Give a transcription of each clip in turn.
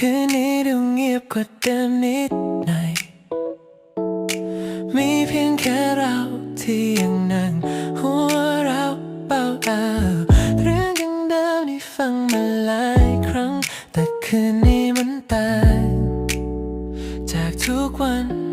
คืนนี้ดูเงียบกว่าเดิมนิดหน่อย มีเพียงแค่เราที่ยังนั่งหัวเราเบาเอาเรื่องยังเดิมนี่ฟังมาหลายครั้ง แต่คืนนี้มันต่างจากทุกวัน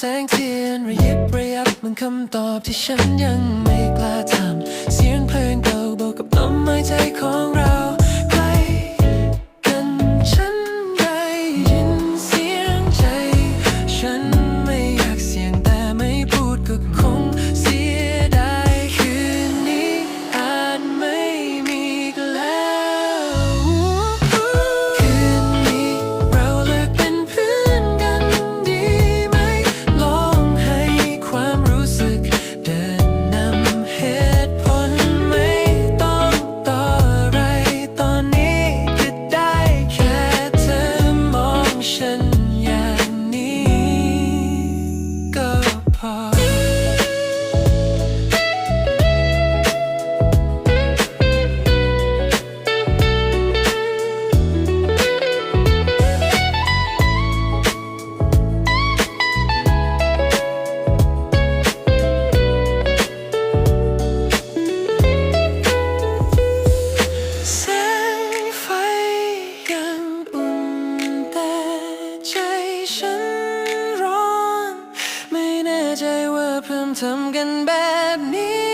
แสงเทียนระยิบระยับมันคำตอบที่ฉันยังไม่ ใจว่าเพิ่มทำกันแบบนี้